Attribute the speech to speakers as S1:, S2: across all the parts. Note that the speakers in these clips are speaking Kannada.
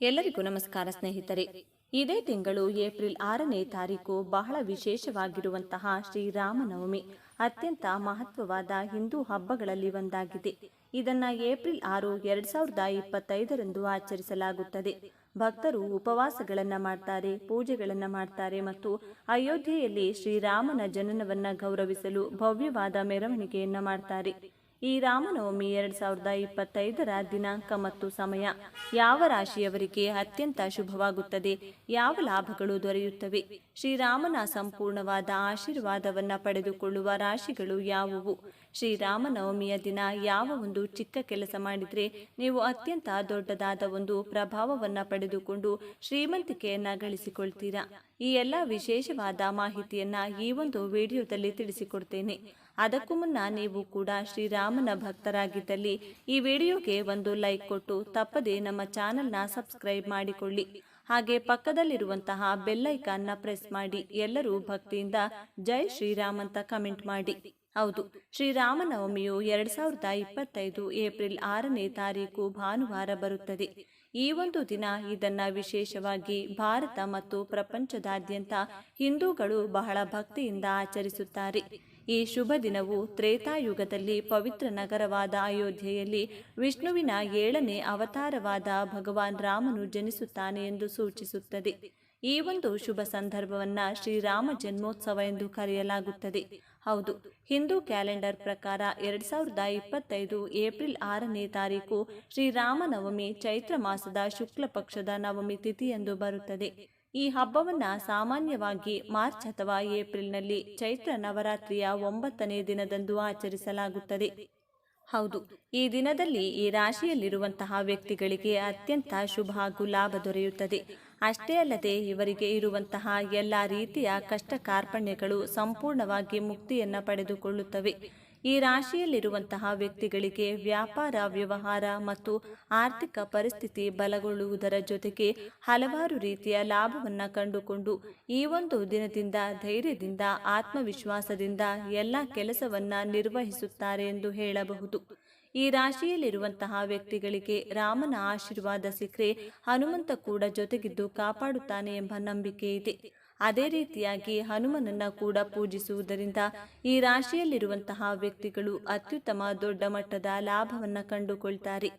S1: ಎಲ್ಲರಿಗೂ ನಮಸ್ಕಾರ ಸ್ನೇಹಿತರೆ. ಇದೇ ತಿಂಗಳು ಏಪ್ರಿಲ್ ಆರನೇ ತಾರೀಕು ಬಹಳ ವಿಶೇಷವಾಗಿರುವಂತಹ ಶ್ರೀರಾಮನವಮಿ. ಅತ್ಯಂತ ಮಹತ್ವವಾದ ಹಿಂದೂ ಹಬ್ಬಗಳಲ್ಲಿ ಒಂದಾಗಿದೆ. ಇದನ್ನ ಏಪ್ರಿಲ್ ಆರು ಎರಡ್ ಸಾವಿರದ ಇಪ್ಪತ್ತೈದರಂದು ಆಚರಿಸಲಾಗುತ್ತದೆ. ಭಕ್ತರು ಉಪವಾಸಗಳನ್ನ ಮಾಡ್ತಾರೆ, ಪೂಜೆಗಳನ್ನ ಮಾಡ್ತಾರೆ ಮತ್ತು ಅಯೋಧ್ಯೆಯಲ್ಲಿ ಶ್ರೀರಾಮನ ಜನನವನ್ನ ಗೌರವಿಸಲು ಭವ್ಯವಾದ ಮೆರವಣಿಗೆಯನ್ನ ಮಾಡ್ತಾರೆ. ಈ ರಾಮನವಮಿ ಎರಡು ಸಾವಿರದ ಇಪ್ಪತ್ತೈದರ ದಿನಾಂಕ ಮತ್ತು ಸಮಯ. ಯಾವ ರಾಶಿಯವರಿಗೆ ಅತ್ಯಂತ ಶುಭವಾಗುತ್ತದೆ, ಯಾವ ಲಾಭಗಳು ದೊರೆಯುತ್ತವೆ? ಶ್ರೀರಾಮನ ಸಂಪೂರ್ಣವಾದ ಆಶೀರ್ವಾದವನ್ನ ಪಡೆದುಕೊಳ್ಳುವ ರಾಶಿಗಳು ಯಾವುವು? ಶ್ರೀರಾಮನವಮಿಯ ದಿನ ಯಾವ ಒಂದು ಚಿಕ್ಕ ಕೆಲಸ ಮಾಡಿದರೆ ನೀವು ಅತ್ಯಂತ ದೊಡ್ಡದಾದ ಒಂದು ಪ್ರಭಾವವನ್ನ ಪಡೆದುಕೊಂಡು ಶ್ರೀಮಂತಿಕೆಯನ್ನ ಗಳಿಸಿಕೊಳ್ತೀರಾ? ಈ ಎಲ್ಲ ವಿಶೇಷವಾದ ಮಾಹಿತಿಯನ್ನ ಈ ಒಂದು ವಿಡಿಯೋದಲ್ಲಿ ತಿಳಿಸಿಕೊಡ್ತೇನೆ. ಅದಕ್ಕೂ ಮುನ್ನ ನೀವು ಕೂಡ ಶ್ರೀರಾಮನ ಭಕ್ತರಾಗಿದ್ದಲ್ಲಿ ಈ ವಿಡಿಯೋಗೆ ಒಂದು ಲೈಕ್ ಕೊಟ್ಟು ತಪ್ಪದೆ ನಮ್ಮ ಚಾನೆಲ್ನ ಸಬ್ಸ್ಕ್ರೈಬ್ ಮಾಡಿಕೊಳ್ಳಿ. ಹಾಗೆ ಪಕ್ಕದಲ್ಲಿರುವಂತಹ ಬೆಲ್ಲೈಕಾನ್ನ ಪ್ರೆಸ್ ಮಾಡಿ. ಎಲ್ಲರೂ ಭಕ್ತಿಯಿಂದ ಜೈ ಶ್ರೀರಾಮ್ ಅಂತ ಕಮೆಂಟ್ ಮಾಡಿ. ಹೌದು, ಶ್ರೀರಾಮನವಮಿಯು ಎರಡ್ ಸಾವಿರದ ಇಪ್ಪತ್ತೈದು ಏಪ್ರಿಲ್ ಆರನೇ ತಾರೀಕು ಭಾನುವಾರ ಬರುತ್ತದೆ. ಈ ಒಂದು ದಿನ ಇದನ್ನ ವಿಶೇಷವಾಗಿ ಭಾರತ ಮತ್ತು ಪ್ರಪಂಚದಾದ್ಯಂತ ಹಿಂದೂಗಳು ಬಹಳ ಭಕ್ತಿಯಿಂದ ಆಚರಿಸುತ್ತಾರೆ. ಈ ಶುಭ ದಿನವು ತ್ರೇತಾಯುಗದಲ್ಲಿ ಪವಿತ್ರ ನಗರವಾದ ಅಯೋಧ್ಯೆಯಲ್ಲಿ ವಿಷ್ಣುವಿನ ಏಳನೇ ಅವತಾರವಾದ ಭಗವಾನ್ ರಾಮನು ಜನಿಸುತ್ತಾನೆ ಎಂದು ಸೂಚಿಸುತ್ತದೆ. ಈ ಒಂದು ಶುಭ ಸಂದರ್ಭವನ್ನ ಶ್ರೀರಾಮ ಜನ್ಮೋತ್ಸವ ಎಂದು ಕರೆಯಲಾಗುತ್ತದೆ. ಹೌದು, ಹಿಂದೂ ಕ್ಯಾಲೆಂಡರ್ ಪ್ರಕಾರ ಎರಡ್ ಸಾವಿರದ ಇಪ್ಪತ್ತೈದು ಏಪ್ರಿಲ್ ಆರನೇ ತಾರೀಕು ಶ್ರೀರಾಮನವಮಿ ಚೈತ್ರ ಮಾಸದ ಶುಕ್ಲ ಪಕ್ಷದ ನವಮಿ ತಿಥಿ ಎಂದು ಬರುತ್ತದೆ. ಈ ಹಬ್ಬವನ್ನ ಸಾಮಾನ್ಯವಾಗಿ ಮಾರ್ಚ್ ಅಥವಾ ಏಪ್ರಿಲ್ನಲ್ಲಿ ಚೈತ್ರ ನವರಾತ್ರಿಯ ಒಂಬತ್ತನೇ ದಿನದಂದು ಆಚರಿಸಲಾಗುತ್ತದೆ. ಹೌದು, ಈ ದಿನದಲ್ಲಿ ಈ ರಾಶಿಯಲ್ಲಿರುವಂತಹ ವ್ಯಕ್ತಿಗಳಿಗೆ ಅತ್ಯಂತ ಶುಭ ಹಾಗೂ ಲಾಭ ದೊರೆಯುತ್ತದೆ. ಅಷ್ಟೇ ಅಲ್ಲದೆ ಇವರಿಗೆ ಇರುವಂತಹ ಎಲ್ಲ ರೀತಿಯ ಕಷ್ಟ ಕಾರ್ಪಣ್ಯಗಳು ಸಂಪೂರ್ಣವಾಗಿ ಮುಕ್ತಿಯನ್ನ ಪಡೆದುಕೊಳ್ಳುತ್ತವೆ. ಈ ರಾಶಿಯಲ್ಲಿರುವಂತಹ ವ್ಯಕ್ತಿಗಳಿಗೆ ವ್ಯಾಪಾರ, ವ್ಯವಹಾರ ಮತ್ತು ಆರ್ಥಿಕ ಪರಿಸ್ಥಿತಿ ಬಲಗೊಳ್ಳುವುದರ ಜೊತೆಗೆ ಹಲವಾರು ರೀತಿಯ ಲಾಭವನ್ನು ಕಂಡುಕೊಂಡು ಈ ಒಂದು ದಿನದಿಂದ ಧೈರ್ಯದಿಂದ, ಆತ್ಮವಿಶ್ವಾಸದಿಂದ ಎಲ್ಲ ಕೆಲಸವನ್ನ ನಿರ್ವಹಿಸುತ್ತಾರೆ ಎಂದು ಹೇಳಬಹುದು. ಈ ರಾಶಿಯಲ್ಲಿರುವಂತಹ ವ್ಯಕ್ತಿಗಳಿಗೆ ರಾಮನ ಆಶೀರ್ವಾದ ಸಿಕ್ಕರೆ ಹನುಮಂತ ಕೂಡ ಜೊತೆಗಿದ್ದು ಕಾಪಾಡುತ್ತಾನೆ ಎಂಬ ನಂಬಿಕೆ ಇದೆ. ಅದೇ ರೀತಿಯಾಗಿ ಹನುಮನನ್ನ ಕೂಡ ಪೂಜಿಸುವುದರಿಂದ ಈ ರಾಶಿಯಲ್ಲಿರುವಂತಹ ವ್ಯಕ್ತಿಗಳು ಅತ್ಯುತ್ತಮ ದೊಡ್ಡ ಮಟ್ಟದ ಲಾಭವನ್ನ ಕಂಡುಕೊಳ್ತಾರೆ.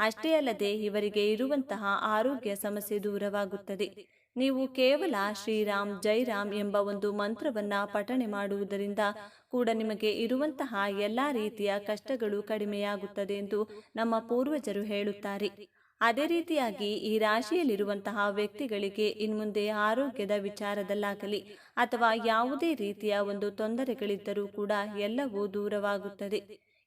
S1: ಅಷ್ಟೇ ಅಲ್ಲದೆ ಇವರಿಗೆ ಇರುವಂತಹ ಆರೋಗ್ಯ ಸಮಸ್ಯೆ ದೂರವಾಗುತ್ತದೆ. ನೀವು ಕೇವಲ ಶ್ರೀರಾಮ್, ಜೈರಾಮ್ ಎಂಬ ಒಂದು ಮಂತ್ರವನ್ನ ಪಠಣೆ ಮಾಡುವುದರಿಂದ ಕೂಡ ನಿಮಗೆ ಇರುವಂತಹ ಎಲ್ಲಾ ರೀತಿಯ ಕಷ್ಟಗಳು ಕಡಿಮೆಯಾಗುತ್ತದೆ ಎಂದು ನಮ್ಮ ಪೂರ್ವಜರು ಹೇಳುತ್ತಾರೆ. ಅದೇ ರೀತಿಯಾಗಿ ಈ ರಾಶಿಯಲ್ಲಿರುವಂತಹ ವ್ಯಕ್ತಿಗಳಿಗೆ ಇನ್ಮುಂದೆ ಆರೋಗ್ಯದ ವಿಚಾರದಲ್ಲಾಗಲಿ ಅಥವಾ ಯಾವುದೇ ರೀತಿಯ ಒಂದು ತೊಂದರೆಗಳಿದ್ದರೂ ಕೂಡ ಎಲ್ಲವೂ ದೂರವಾಗುತ್ತದೆ.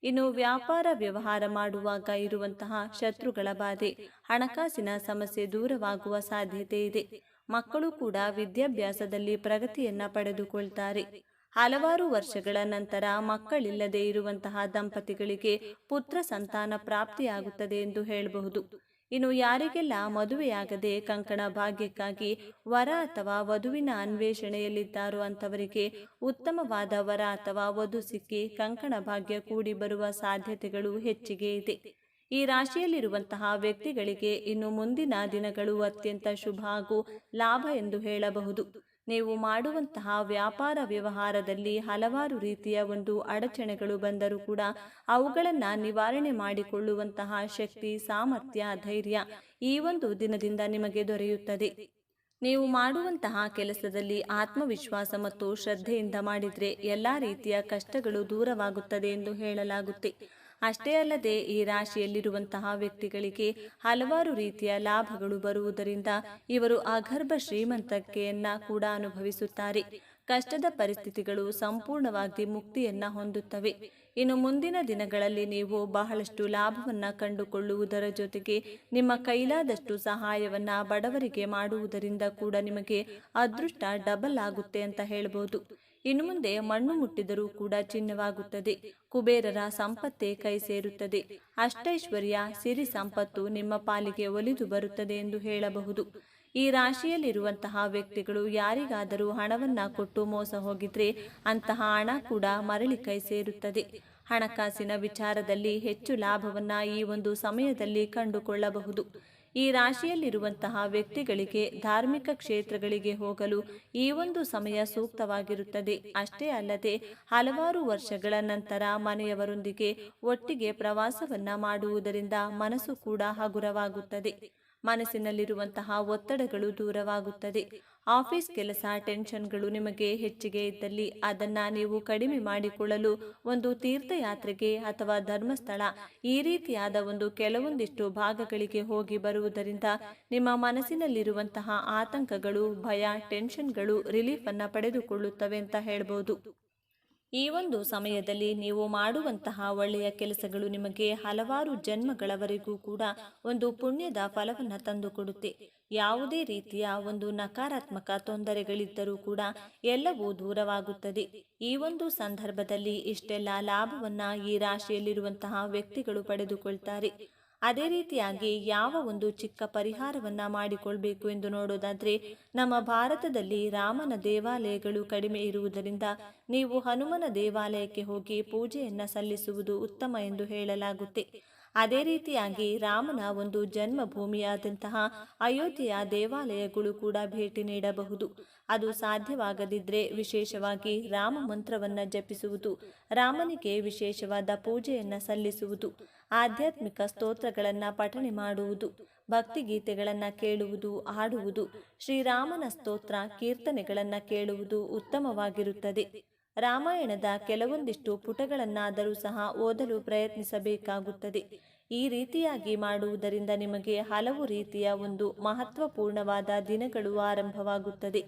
S1: ಇನ್ನು ವ್ಯಾಪಾರ ವ್ಯವಹಾರ ಮಾಡುವಾಗ ಇರುವಂತಹ ಶತ್ರುಗಳ ಬಾಧೆ, ಹಣಕಾಸಿನ ಸಮಸ್ಯೆ ದೂರವಾಗುವ ಸಾಧ್ಯತೆ ಇದೆ. ಮಕ್ಕಳು ಕೂಡ ವಿದ್ಯಾಭ್ಯಾಸದಲ್ಲಿ ಪ್ರಗತಿಯನ್ನ ಪಡೆದುಕೊಳ್ತಾರೆ. ಹಲವಾರು ವರ್ಷಗಳ ನಂತರ ಮಕ್ಕಳಿಲ್ಲದೆ ಇರುವಂತಹ ದಂಪತಿಗಳಿಗೆ ಪುತ್ರ ಸಂತಾನ ಪ್ರಾಪ್ತಿಯಾಗುತ್ತದೆ ಎಂದು ಹೇಳಬಹುದು. ಇನ್ನು ಯಾರಿಗೆಲ್ಲ ಮದುವೆಯಾಗದೆ ಕಂಕಣ ಭಾಗ್ಯಕ್ಕಾಗಿ ವರ ಅಥವಾ ವಧುವಿನ ಅನ್ವೇಷಣೆಯಲ್ಲಿದ್ದಾರೋ ಅಂಥವರಿಗೆ ಉತ್ತಮವಾದ ವರ ಅಥವಾ ವಧು ಸಿಕ್ಕಿ ಕಂಕಣ ಭಾಗ್ಯ ಕೂಡಿ ಬರುವ ಸಾಧ್ಯತೆಗಳು ಹೆಚ್ಚಿಗೆ ಇದೆ. ಈ ರಾಶಿಯಲ್ಲಿರುವಂತಹ ವ್ಯಕ್ತಿಗಳಿಗೆ ಇನ್ನು ಮುಂದಿನ ದಿನಗಳು ಅತ್ಯಂತ ಶುಭ ಹಾಗೂ ಲಾಭ ಎಂದು ಹೇಳಬಹುದು. ನೀವು ಮಾಡುವಂತಹ ವ್ಯಾಪಾರ ವ್ಯವಹಾರದಲ್ಲಿ ಹಲವಾರು ರೀತಿಯ ಒಂದು ಅಡಚಣೆಗಳು ಬಂದರೂ ಕೂಡ ಅವುಗಳನ್ನು ನಿವಾರಣೆ ಮಾಡಿಕೊಳ್ಳುವಂತಹ ಶಕ್ತಿ, ಸಾಮರ್ಥ್ಯ, ಧೈರ್ಯ ಈ ಒಂದು ದಿನದಿಂದ ನಿಮಗೆ ದೊರೆಯುತ್ತದೆ. ನೀವು ಮಾಡುವಂತಹ ಕೆಲಸದಲ್ಲಿ ಆತ್ಮವಿಶ್ವಾಸ ಮತ್ತು ಶ್ರದ್ಧೆಯಿಂದ ಮಾಡಿದರೆ ಎಲ್ಲ ರೀತಿಯ ಕಷ್ಟಗಳು ದೂರವಾಗುತ್ತದೆ ಎಂದು ಹೇಳಲಾಗುತ್ತೆ. ಅಷ್ಟೇ ಅಲ್ಲದೆ ಈ ರಾಶಿಯಲ್ಲಿರುವಂತಹ ವ್ಯಕ್ತಿಗಳಿಗೆ ಹಲವಾರು ರೀತಿಯ ಲಾಭಗಳು ಬರುವುದರಿಂದ ಇವರು ಅಗರ್ಭ ಶ್ರೀಮಂತಕೆಯನ್ನ ಕೂಡ ಅನುಭವಿಸುತ್ತಾರೆ. ಕಷ್ಟದ ಪರಿಸ್ಥಿತಿಗಳು ಸಂಪೂರ್ಣವಾಗಿ ಮುಕ್ತಿಯನ್ನ ಹೊಂದುತ್ತವೆ. ಇನ್ನು ಮುಂದಿನ ದಿನಗಳಲ್ಲಿ ನೀವು ಬಹಳಷ್ಟು ಲಾಭವನ್ನ ಕಂಡುಕೊಳ್ಳುವುದರ ಜೊತೆಗೆ ನಿಮ್ಮ ಕೈಲಾದಷ್ಟು ಸಹಾಯವನ್ನ ಬಡವರಿಗೆ ಮಾಡುವುದರಿಂದ ಕೂಡ ನಿಮಗೆ ಅದೃಷ್ಟ ಡಬಲ್ ಆಗುತ್ತೆ ಅಂತ ಹೇಳ್ಬೋದು. ಇನ್ನು ಮುಂದೆ ಮಣ್ಣು ಮುಟ್ಟಿದರೂ ಕೂಡ ಚಿನ್ನವಾಗುತ್ತದೆ. ಕುಬೇರರ ಸಂಪತ್ತೇ ಕೈ ಸೇರುತ್ತದೆ ಅಷ್ಟೈಶ್ವರ್ಯ, ಸಿರಿ ಸಂಪತ್ತು ನಿಮ್ಮ ಪಾಲಿಗೆ ಒಲಿದು ಬರುತ್ತದೆ ಎಂದು ಹೇಳಬಹುದು. ಈ ರಾಶಿಯಲ್ಲಿರುವಂತಹ ವ್ಯಕ್ತಿಗಳು ಯಾರಿಗಾದರೂ ಹಣವನ್ನ ಕೊಟ್ಟು ಮೋಸ ಹೋಗಿದ್ರೆ ಅಂತಹ ಹಣ ಕೂಡ ಮರಳಿ ಕೈ ಸೇರುತ್ತದೆ ಹಣಕಾಸಿನ ವಿಚಾರದಲ್ಲಿ ಹೆಚ್ಚು ಲಾಭವನ್ನ ಈ ಒಂದು ಸಮಯದಲ್ಲಿ ಕಂಡುಕೊಳ್ಳಬಹುದು. ಈ ರಾಶಿಯಲ್ಲಿರುವಂತಹ ವ್ಯಕ್ತಿಗಳಿಗೆ ಧಾರ್ಮಿಕ ಕ್ಷೇತ್ರಗಳಿಗೆ ಹೋಗಲು ಈ ಒಂದು ಸಮಯ ಸೂಕ್ತವಾಗಿರುತ್ತದೆ. ಅಷ್ಟೇ ಅಲ್ಲದೆ ಹಲವಾರು ವರ್ಷಗಳ ನಂತರ ಮನೆಯವರೊಂದಿಗೆ ಒಟ್ಟಿಗೆ ಪ್ರವಾಸವನ್ನ ಮಾಡುವುದರಿಂದ ಮನಸ್ಸು ಕೂಡ ಹಗುರವಾಗುತ್ತದೆ. ಮನಸ್ಸಿನಲ್ಲಿರುವಂತಹ ಒತ್ತಡಗಳು ದೂರವಾಗುತ್ತದೆ. ಆಫೀಸ್ ಕೆಲಸ ಟೆನ್ಷನ್ಗಳು ನಿಮಗೆ ಹೆಚ್ಚಿಗೆ ಇದ್ದಲ್ಲಿ ಅದನ್ನು ನೀವು ಕಡಿಮೆ ಮಾಡಿಕೊಳ್ಳಲು ಒಂದು ತೀರ್ಥಯಾತ್ರೆಗೆ ಅಥವಾ ಧರ್ಮಸ್ಥಳ ಈ ರೀತಿಯಾದ ಒಂದು ಕೆಲವೊಂದಿಷ್ಟು ಭಾಗಗಳಿಗೆ ಹೋಗಿ ಬರುವುದರಿಂದ ನಿಮ್ಮ ಮನಸ್ಸಿನಲ್ಲಿರುವಂತಹ ಆತಂಕಗಳು, ಭಯ, ಟೆನ್ಷನ್ಗಳು, ರಿಲೀಫನ್ನು ಪಡೆದುಕೊಳ್ಳುತ್ತವೆ ಅಂತ ಹೇಳ್ಬೋದು. ಈ ಒಂದು ಸಮಯದಲ್ಲಿ ನೀವು ಮಾಡುವಂತಹ ಒಳ್ಳೆಯ ಕೆಲಸಗಳು ನಿಮಗೆ ಹಲವಾರು ಜನ್ಮಗಳವರೆಗೂ ಕೂಡ ಒಂದು ಪುಣ್ಯದ ಫಲವನ್ನು ತಂದುಕೊಡುತ್ತೆ ಯಾವುದೇ ರೀತಿಯ ಒಂದು ನಕಾರಾತ್ಮಕ ತೊಂದರೆಗಳಿದ್ದರೂ ಕೂಡ ಎಲ್ಲವೂ ದೂರವಾಗುತ್ತದೆ. ಈ ಒಂದು ಸಂದರ್ಭದಲ್ಲಿ ಇಷ್ಟೆಲ್ಲ ಲಾಭವನ್ನ ಈ ರಾಶಿಯಲ್ಲಿರುವಂತಹ ವ್ಯಕ್ತಿಗಳು ಪಡೆದುಕೊಳ್ತಾರೆ. ಅದೇ ರೀತಿಯಾಗಿ ಯಾವ ಒಂದು ಚಿಕ್ಕ ಪರಿಹಾರವನ್ನ ಮಾಡಿಕೊಳ್ಬೇಕು ಎಂದು ನೋಡೋದಾದ್ರೆ, ನಮ್ಮ ಭಾರತದಲ್ಲಿ ರಾಮನ ದೇವಾಲಯಗಳು ಕಡಿಮೆ ಇರುವುದರಿಂದ ನೀವು ಹನುಮನ ದೇವಾಲಯಕ್ಕೆ ಹೋಗಿ ಪೂಜೆಯನ್ನು ಸಲ್ಲಿಸುವುದು ಉತ್ತಮ ಎಂದು ಹೇಳಲಾಗುತ್ತೆ. ಅದೇ ರೀತಿಯಾಗಿ ರಾಮನ ಒಂದು ಜನ್ಮಭೂಮಿಯಾದಂತಹ ಅಯೋಧ್ಯೆಯ ದೇವಾಲಯಗಳು ಕೂಡ ಭೇಟಿ ನೀಡಬಹುದು. ಅದು ಸಾಧ್ಯವಾಗದಿದ್ರೆ ವಿಶೇಷವಾಗಿ ರಾಮ ಮಂತ್ರವನ್ನು ಜಪಿಸುವುದು, ರಾಮನಿಗೆ ವಿಶೇಷವಾದ ಪೂಜೆಯನ್ನು ಸಲ್ಲಿಸುವುದು, ಆಧ್ಯಾತ್ಮಿಕ ಸ್ತೋತ್ರಗಳನ್ನು ಪಠಣೆ ಮಾಡುವುದು, ಭಕ್ತಿಗೀತೆಗಳನ್ನು ಕೇಳುವುದು, ಹಾಡುವುದು, ಶ್ರೀರಾಮನ ಸ್ತೋತ್ರ, ಕೀರ್ತನೆಗಳನ್ನು ಕೇಳುವುದು ಉತ್ತಮವಾಗಿರುತ್ತದೆ. ರಾಮಾಯಣದ ಕೆಲವೊಂದಿಷ್ಟು ಪುಟಗಳನ್ನಾದರೂ ಸಹ ಓದಲು ಪ್ರಯತ್ನಿಸಬೇಕಾಗುತ್ತದೆ. ಈ ರೀತಿಯಾಗಿ ಮಾಡುವುದರಿಂದ ನಿಮಗೆ ಹಲವು ರೀತಿಯ ಒಂದು ಮಹತ್ವಪೂರ್ಣವಾದ ದಿನಗಳು ಆರಂಭವಾಗುತ್ತದೆ.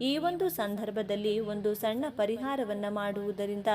S1: ಈ ಒಂದು ಸಂದರ್ಭದಲ್ಲಿ ಒಂದು ಸಣ್ಣ ಪರಿಹಾರವನ್ನ ಮಾಡುವುದರಿಂದ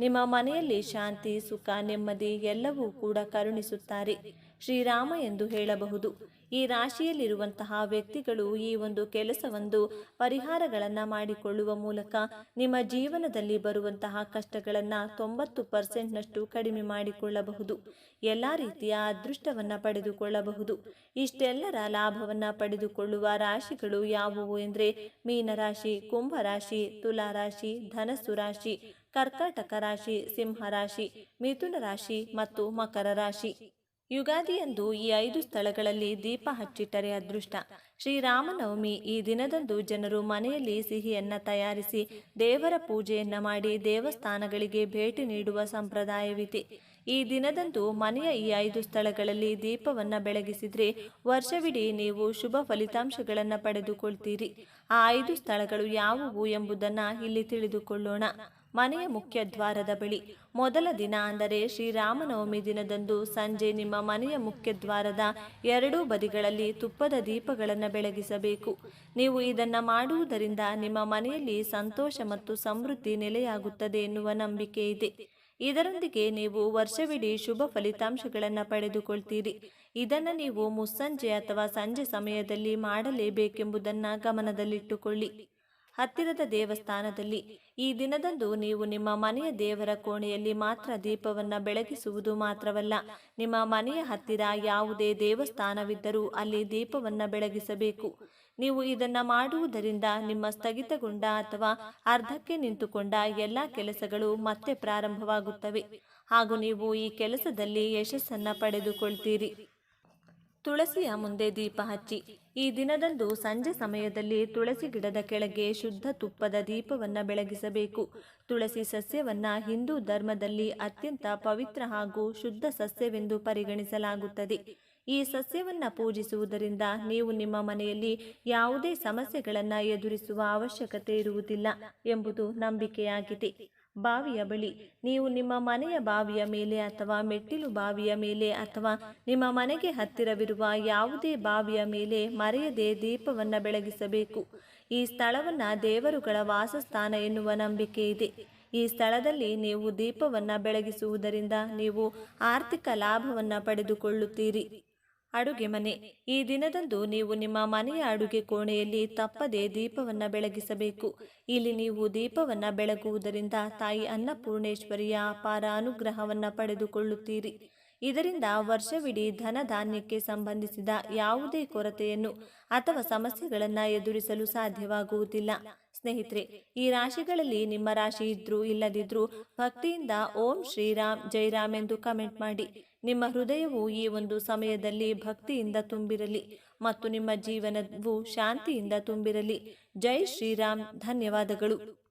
S1: ನಿಮ್ಮ ಮನೆಯಲ್ಲಿ ಶಾಂತಿ, ಸುಖ, ನೆಮ್ಮದಿ ಎಲ್ಲವೂ ಕೂಡ ಕರುಣಿಸುತ್ತಾರೆ. ಶ್ರೀರಾಮ ಎಂದು ಹೇಳಬಹುದು. ಈ ರಾಶಿಯಲ್ಲಿರುವಂತಹ ವ್ಯಕ್ತಿಗಳು ಈ ಒಂದು ಕೆಲಸವೊಂದು ಪರಿಹಾರಗಳನ್ನು ಮಾಡಿಕೊಳ್ಳುವ ಮೂಲಕ ನಿಮ್ಮ ಜೀವನದಲ್ಲಿ ಬರುವಂತಹ ಕಷ್ಟಗಳನ್ನು ತೊಂಬತ್ತು ಪರ್ಸೆಂಟ್ನಷ್ಟು ಕಡಿಮೆ ಮಾಡಿಕೊಳ್ಳಬಹುದು. ಎಲ್ಲ ರೀತಿಯ ಅದೃಷ್ಟವನ್ನ ಪಡೆದುಕೊಳ್ಳಬಹುದು. ಇಷ್ಟೆಲ್ಲರ ಲಾಭವನ್ನ ಪಡೆದುಕೊಳ್ಳುವ ರಾಶಿಗಳು ಯಾವುವು ಎಂದರೆ ಮೀನರಾಶಿ. ಕುಂಭರಾಶಿ ತುಲಾರಾಶಿ ಧನಸ್ಸು ರಾಶಿ, ಕರ್ಕಾಟಕ ರಾಶಿ, ಸಿಂಹ ರಾಶಿ, ಮಿಥುನ ರಾಶಿ ಮತ್ತು ಮಕರ ರಾಶಿ. ಯುಗಾದಿಯಂದು ಈ ಐದು ಸ್ಥಳಗಳಲ್ಲಿ ದೀಪ ಹಚ್ಚಿಟ್ಟರೆ ಅದೃಷ್ಟ. ಶ್ರೀರಾಮನವಮಿ ಈ ದಿನದಂದು ಜನರು ಮನೆಯಲ್ಲಿ ಸಿಹಿಯನ್ನ ತಯಾರಿಸಿ ದೇವರ ಪೂಜೆಯನ್ನ ಮಾಡಿ ದೇವಸ್ಥಾನಗಳಿಗೆ ಭೇಟಿ ನೀಡುವ ಸಂಪ್ರದಾಯವಿದೆ. ಈ ದಿನದಂದು ಮನೆಯ ಈ ಐದು ಸ್ಥಳಗಳಲ್ಲಿ ದೀಪವನ್ನು ಬೆಳಗಿಸಿದರೆ ವರ್ಷವಿಡೀ ನೀವು ಶುಭ ಫಲಿತಾಂಶಗಳನ್ನು ಪಡೆದುಕೊಳ್ತೀರಿ. ಆ ಐದು ಸ್ಥಳಗಳು ಯಾವುವು ಎಂಬುದನ್ನ ಇಲ್ಲಿ ತಿಳಿದುಕೊಳ್ಳೋಣ. ಮನೆಯ ಮುಖ್ಯ ದ್ವಾರದ ಬಳಿ. ಮೊದಲ ದಿನ ಅಂದರೆ ಶ್ರೀರಾಮನವಮಿ ದಿನದಂದು ಸಂಜೆ ನಿಮ್ಮ ಮನೆಯ ಮುಖ್ಯ ದ್ವಾರದ ಎರಡೂ ಬದಿಗಳಲ್ಲಿ ತುಪ್ಪದ ದೀಪಗಳನ್ನು ಬೆಳಗಿಸಬೇಕು. ನೀವು ಇದನ್ನು ಮಾಡುವುದರಿಂದ ನಿಮ್ಮ ಮನೆಯಲ್ಲಿ ಸಂತೋಷ ಮತ್ತು ಸಮೃದ್ಧಿ ನೆಲೆಯಾಗುತ್ತದೆ ಎನ್ನುವ ನಂಬಿಕೆ ಇದೆ. ಇದರೊಂದಿಗೆ ನೀವು ವರ್ಷವಿಡೀ ಶುಭ ಫಲಿತಾಂಶಗಳನ್ನು ಪಡೆದುಕೊಳ್ತೀರಿ. ಇದನ್ನು ನೀವು ಮುಸ್ಸಂಜೆ ಅಥವಾ ಸಂಜೆ ಸಮಯದಲ್ಲಿ ಮಾಡಲೇಬೇಕೆಂಬುದನ್ನು ಗಮನದಲ್ಲಿಟ್ಟುಕೊಳ್ಳಿ. ಹತ್ತಿರದ ದೇವಸ್ಥಾನದಲ್ಲಿ ಈ ದಿನದಂದು ನೀವು ನಿಮ್ಮ ಮನೆಯ ದೇವರ ಕೋಣೆಯಲ್ಲಿ ಮಾತ್ರ ದೀಪವನ್ನು ಬೆಳಗಿಸುವುದು ಮಾತ್ರವಲ್ಲ, ನಿಮ್ಮ ಮನೆಯ ಹತ್ತಿರ ಯಾವುದೇ ದೇವಸ್ಥಾನವಿದ್ದರೂ ಅಲ್ಲಿ ದೀಪವನ್ನು ಬೆಳಗಿಸಬೇಕು. ನೀವು ಇದನ್ನು ಮಾಡುವುದರಿಂದ ನಿಮ್ಮ ಸ್ಥಗಿತಗೊಂಡ ಅಥವಾ ಅರ್ಧಕ್ಕೆ ನಿಂತುಕೊಂಡ ಎಲ್ಲ ಕೆಲಸಗಳು ಮತ್ತೆ ಪ್ರಾರಂಭವಾಗುತ್ತವೆ. ಹಾಗೂ ನೀವು ಈ ಕೆಲಸದಲ್ಲಿ ಯಶಸ್ಸನ್ನು ಪಡೆದುಕೊಳ್ತೀರಿ. ತುಳಸಿಯ ಮುಂದೆ ದೀಪ ಹಚ್ಚಿ. ಈ ದಿನದಂದು ಸಂಜೆ ಸಮಯದಲ್ಲಿ ತುಳಸಿ ಗಿಡದ ಕೆಳಗೆ ಶುದ್ಧ ತುಪ್ಪದ ದೀಪವನ್ನು ಬೆಳಗಿಸಬೇಕು. ತುಳಸಿ ಸಸ್ಯವನ್ನು ಹಿಂದೂ ಧರ್ಮದಲ್ಲಿ ಅತ್ಯಂತ ಪವಿತ್ರ ಹಾಗೂ ಶುದ್ಧ ಸಸ್ಯವೆಂದು ಪರಿಗಣಿಸಲಾಗುತ್ತದೆ. ಈ ಸಸ್ಯವನ್ನು ಪೂಜಿಸುವುದರಿಂದ ನೀವು ನಿಮ್ಮ ಮನೆಯಲ್ಲಿ ಯಾವುದೇ ಸಮಸ್ಯೆಗಳನ್ನು ಎದುರಿಸುವ ಅವಶ್ಯಕತೆ ಇರುವುದಿಲ್ಲ ಎಂಬುದು ನಂಬಿಕೆಯಾಗಿದೆ. ಬಾವಿಯ ಬಳಿ. ನೀವು ನಿಮ್ಮ ಮನೆಯ ಬಾವಿಯ ಮೇಲೆ ಅಥವಾ ಮೆಟ್ಟಿಲು ಬಾವಿಯ ಮೇಲೆ ಅಥವಾ ನಿಮ್ಮ ಮನೆಗೆ ಹತ್ತಿರವಿರುವ ಯಾವುದೇ ಬಾವಿಯ ಮೇಲೆ ಮರೆಯದೆ ದೀಪವನ್ನು ಬೆಳಗಿಸಬೇಕು. ಈ ಸ್ಥಳವನ್ನು ದೇವರುಗಳ ವಾಸಸ್ಥಾನ ಎನ್ನುವ ನಂಬಿಕೆ ಇದೆ. ಈ ಸ್ಥಳದಲ್ಲಿ ನೀವು ದೀಪವನ್ನು ಬೆಳಗಿಸುವುದರಿಂದ ನೀವು ಆರ್ಥಿಕ ಲಾಭವನ್ನು ಪಡೆದುಕೊಳ್ಳುತ್ತೀರಿ. ಅಡುಗೆ ಮನೆ. ಈ ದಿನದಂದು ನೀವು ನಿಮ್ಮ ಮನೆಯ ಅಡುಗೆ ಕೋಣೆಯಲ್ಲಿ ತಪ್ಪದೆ ದೀಪವನ್ನ ಬೆಳಗಿಸಬೇಕು. ಇಲ್ಲಿ ನೀವು ದೀಪವನ್ನ ಬೆಳಗುವುದರಿಂದ ತಾಯಿ ಅನ್ನಪೂರ್ಣೇಶ್ವರಿಯ ಅಪಾರ ಅನುಗ್ರಹವನ್ನ ಪಡೆದುಕೊಳ್ಳುತ್ತೀರಿ. ಇದರಿಂದ ವರ್ಷವಿಡೀ ಧನ ಧಾನ್ಯಕ್ಕೆ ಸಂಬಂಧಿಸಿದ ಯಾವುದೇ ಕೊರತೆಯನ್ನು ಅಥವಾ ಸಮಸ್ಯೆಗಳನ್ನು ಎದುರಿಸಲು ಸಾಧ್ಯವಾಗುವುದಿಲ್ಲ. ಸ್ನೇಹಿತರೆ, ಈ ರಾಶಿಗಳಲ್ಲಿ ನಿಮ್ಮ ರಾಶಿ ಇದ್ರೂ ಇಲ್ಲದಿದ್ರೂ ಭಕ್ತಿಯಿಂದ ಓಂ ಶ್ರೀರಾಮ್ ಜೈರಾಮ್ ಎಂದು ಕಮೆಂಟ್ ಮಾಡಿ. ನಿಮ್ಮ ಹೃದಯವು ಈ ಒಂದು ಸಮಯದಲ್ಲಿ ಭಕ್ತಿಯಿಂದ ತುಂಬಿರಲಿ ಮತ್ತು ನಿಮ್ಮ ಜೀವನವು ಶಾಂತಿಯಿಂದ ತುಂಬಿರಲಿ. ಜೈ ಶ್ರೀರಾಮ್. ಧನ್ಯವಾದಗಳು.